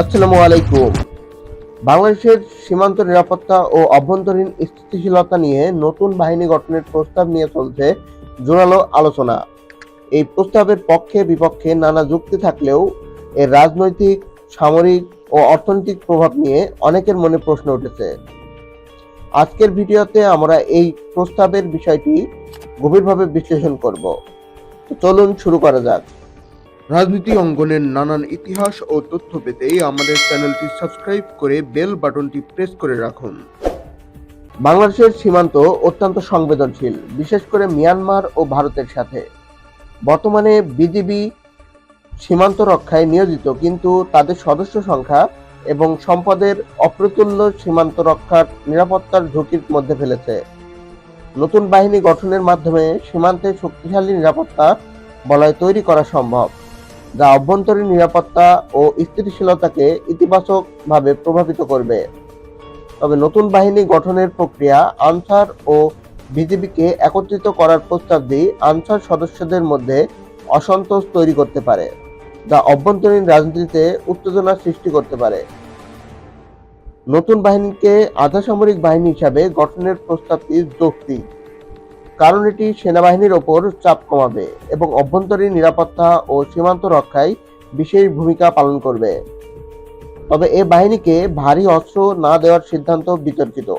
আসসালামু আলাইকুম। বাংলাদেশের সীমান্ত নিরাপত্তা ও অভ্যন্তরীণ স্থিতিশীলতা নিয়ে নতুন বাহিনী গঠনের প্রস্তাব নিয়ে চলছে জোরালো আলোচনা। এই প্রস্তাবের পক্ষে বিপক্ষে নানা যুক্তি থাকলেও এর রাজনৈতিক, সামরিক ও অর্থনৈতিক প্রভাব নিয়ে অনেকের মনে প্রশ্ন উঠেছে। আজকের ভিডিওতে আমরা এই প্রস্তাবের বিষয়টি গভীরভাবে বিশ্লেষণ করব। চলুন শুরু করা যাক। রাজনীতি অঙ্গনের নানান ইতিহাস ও তথ্য পেতে আমাদের চ্যানেলটি সাবস্ক্রাইব করে বেল বাটনটি প্রেস করে রাখুন। বাংলাদেশের সীমান্ত অত্যন্ত সংবেদনশীল, বিশেষ করে মিয়ানমার ও ভারতের সাথে। বর্তমানে বিজিবি সীমান্ত রক্ষায় নিয়োজিত, কিন্তু তাদের সদস্য সংখ্যা এবং সম্পদের অপ্রতুল্য সীমান্ত রক্ষার নিরাপত্তার ঝুঁকির মধ্যে ফেলেছে। নতুন বাহিনী গঠনের মাধ্যমে সীমান্তে শক্তিশালী নিরাপত্তা বলয় তৈরি করা সম্ভব। যা অভ্যন্তরীণ নিরাপত্তা ও স্থিতিশীলতাকে ইতিবাচকভাবে প্রভাবিত করবে। তবে নতুন বাহিনী গঠনের প্রক্রিয়া আনসার ও বিজিবিকে একত্রিত করার প্রস্তাব দিয়ে আনসার সদস্যদের মধ্যে অসন্তোষ তৈরি করতে পারে, যা অভ্যন্তরীণ রাজনীতিতে উত্তেজনা সৃষ্টি করতে পারে। নতুন বাহিনীকে আধা সামরিক বাহিনী হিসাবে গঠনের প্রস্তাবটি যৌক্তিক। কারণ এটি সেনাবাহিনীর ওপর চাপ কমাবে এবং অভ্যন্তরীণ নিরাপত্তা ও সীমান্ত রক্ষায় বিশেষ ভূমিকা পালন করবে। তবে এ বাহিনীকে ভারী অস্ত্র না দেওয়ার সিদ্ধান্ত বিতর্কিত।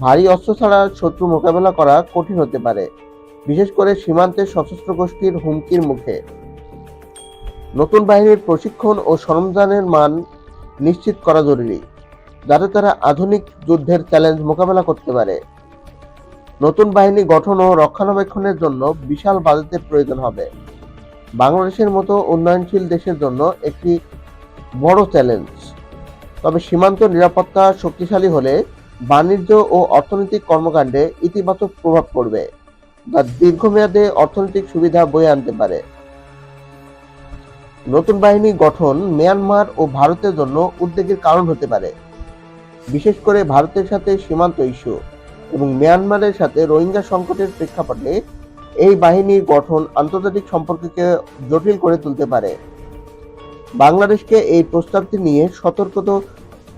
ভারী অস্ত্র ছাড়া শত্রু মোকাবেলা করা কঠিন হতে পারে, বিশেষ করে সীমান্তে সশস্ত্র গোষ্ঠীর হুমকির মুখে। নতুন বাহিনীর প্রশিক্ষণ ও সরঞ্জামের মান নিশ্চিত করা জরুরি, যাতে তারা আধুনিক যুদ্ধের চ্যালেঞ্জ মোকাবেলা করতে পারে। নতুন বাহিনী গঠন ও রক্ষণাবেক্ষণের জন্য বিশাল বাজেটের প্রয়োজন হবে। বাংলাদেশের মতো উন্নয়নশীল দেশের জন্য একটি বড় চ্যালেঞ্জ তবে সীমান্ত নিরাপত্তা শক্তিশালী হলে বাণিজ্য ও অর্থনৈতিক কর্মকাণ্ডে ইতিবাচক প্রভাব পড়বে, যা দীর্ঘমেয়াদে অর্থনৈতিক সুবিধা বয়ে আনতে পারে। নতুন বাহিনী গঠন মিয়ানমার ও ভারতের জন্য উদ্বেগের কারণ হতে পারে, বিশেষ করে ভারতের সাথে সীমান্ত ইস্যু এবং মিয়ানমারের সাথে রোহিঙ্গা সংকটের প্রেক্ষাপটে এই বাহিনীর গঠন আন্তর্জাতিক সম্পর্ককে জটিল করে তুলতে পারে। বাংলাদেশকে এই প্রস্তাবটি নিয়ে সতর্কত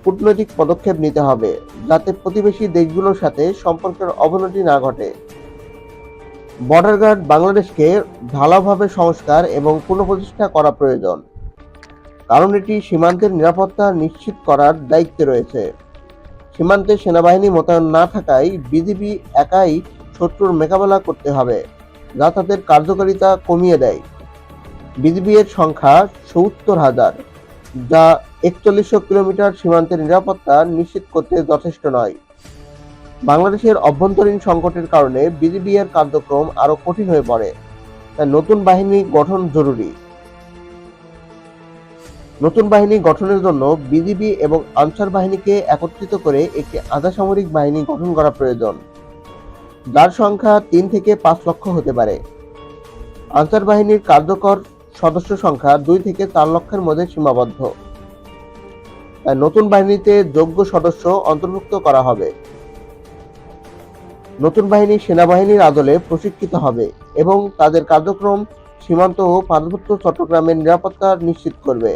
কূটনৈতিক পদক্ষেপ নিতে হবে, যাতে প্রতিবেশী দেশগুলোর সাথে সম্পর্কের অবনতি না ঘটে। বর্ডার গার্ড বাংলাদেশকে ঢালাওভাবে সংস্কার এবং পুনঃপ্রতিষ্ঠা করা প্রয়োজন, কারণ এটি সীমান্তের নিরাপত্তা নিশ্চিত করার দায়িত্বে রয়েছে। সীমান্তে সেনাবাহিনী মোতায়েন না থাকায় বিজিবি একাই শত্রুর মোকাবেলা করতে হবে, যা তাদের কার্যকারিতা কমিয়ে দেয়। বিজিবি এর সংখ্যা সত্তর হাজার, যা একচল্লিশশো কিলোমিটার সীমান্তের নিরাপত্তা নিশ্চিত করতে যথেষ্ট নয়। বাংলাদেশের অভ্যন্তরীণ সংকটের কারণে বিজিবি এর কার্যক্রম আরও কঠিন হয়ে পড়ে, তাই নতুন বাহিনী গঠন জরুরি। নতুন বাহিনী গঠনের জন্য বিজিবি এবং আনসার বাহিনীকে একত্রিত করে একটি আধা সামরিক বাহিনী গঠন করা প্রয়োজন। যার সংখ্যা তিন থেকে পাঁচ লক্ষ হতে পারে। আনসার বাহিনীর কার্যকর সদস্য সংখ্যা দুই থেকে চার লক্ষের মধ্যে সীমাবদ্ধ। তাই নতুন বাহিনীতে যোগ্য সদস্য অন্তর্ভুক্ত করা হবে। নতুন বাহিনী সেনাবাহিনীর আদলে প্রশিক্ষিত হবে এবং তাদের কার্যক্রম সীমান্ত ও পার্বত্য চট্টগ্রামের নিরাপত্তা নিশ্চিত করবে।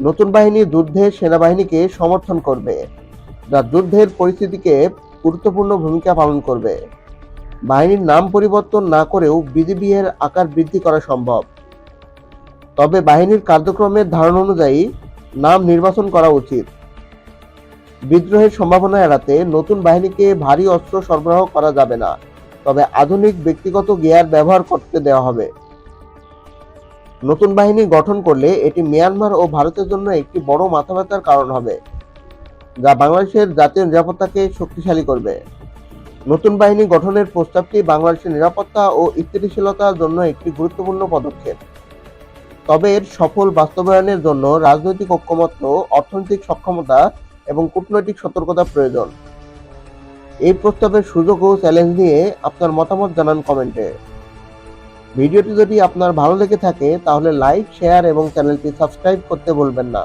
নতুন বাহিনী যুদ্ধে সেনাবাহিনীকে সমর্থন করবে। যা যুদ্ধের পরিস্থিতিকে গুরুত্বপূর্ণ ভূমিকা পালন করবে। বাহিনীর নাম পরিবর্তন না করেও বিজিবি এর আকার বৃদ্ধি করা সম্ভব। তবে বাহিনীর কার্যক্রমের ধারণা অনুযায়ী নাম নির্বাচন করা উচিত। বিদ্রোহের সম্ভাবনা এড়াতে নতুন বাহিনীকে ভারী অস্ত্র সরবরাহ করা যাবে না, তবে আধুনিক ব্যক্তিগত গিয়ার ব্যবহার করতে দেওয়া হবে। নতুন বাহিনী গঠন করলে এটি মিয়ানমার ও ভারতের জন্য একটি বড় মাথা ব্যথার কারণ হবে, যা বাংলাদেশের জাতীয় নিরাপত্তাকে শক্তিশালী করবে। নতুন বাহিনী গঠনের প্রস্তাবটি বাংলাদেশের নিরাপত্তা ও স্থিতিশীলতার জন্য একটি গুরুত্বপূর্ণ পদক্ষেপ। তবে এর সফল বাস্তবায়নের জন্য রাজনৈতিক ঐক্যমত্য, অর্থনৈতিক সক্ষমতা এবং কূটনৈতিক সতর্কতা প্রয়োজন। এই প্রস্তাবের সুযোগ ও চ্যালেঞ্জ নিয়ে আপনার মতামত জানান কমেন্টে। ভিডিওটি যদি আপনার ভালো লেগে থাকে, তাহলে লাইক শেয়ার এবং চ্যানেলটি সাবস্ক্রাইব করতে বলবেন না।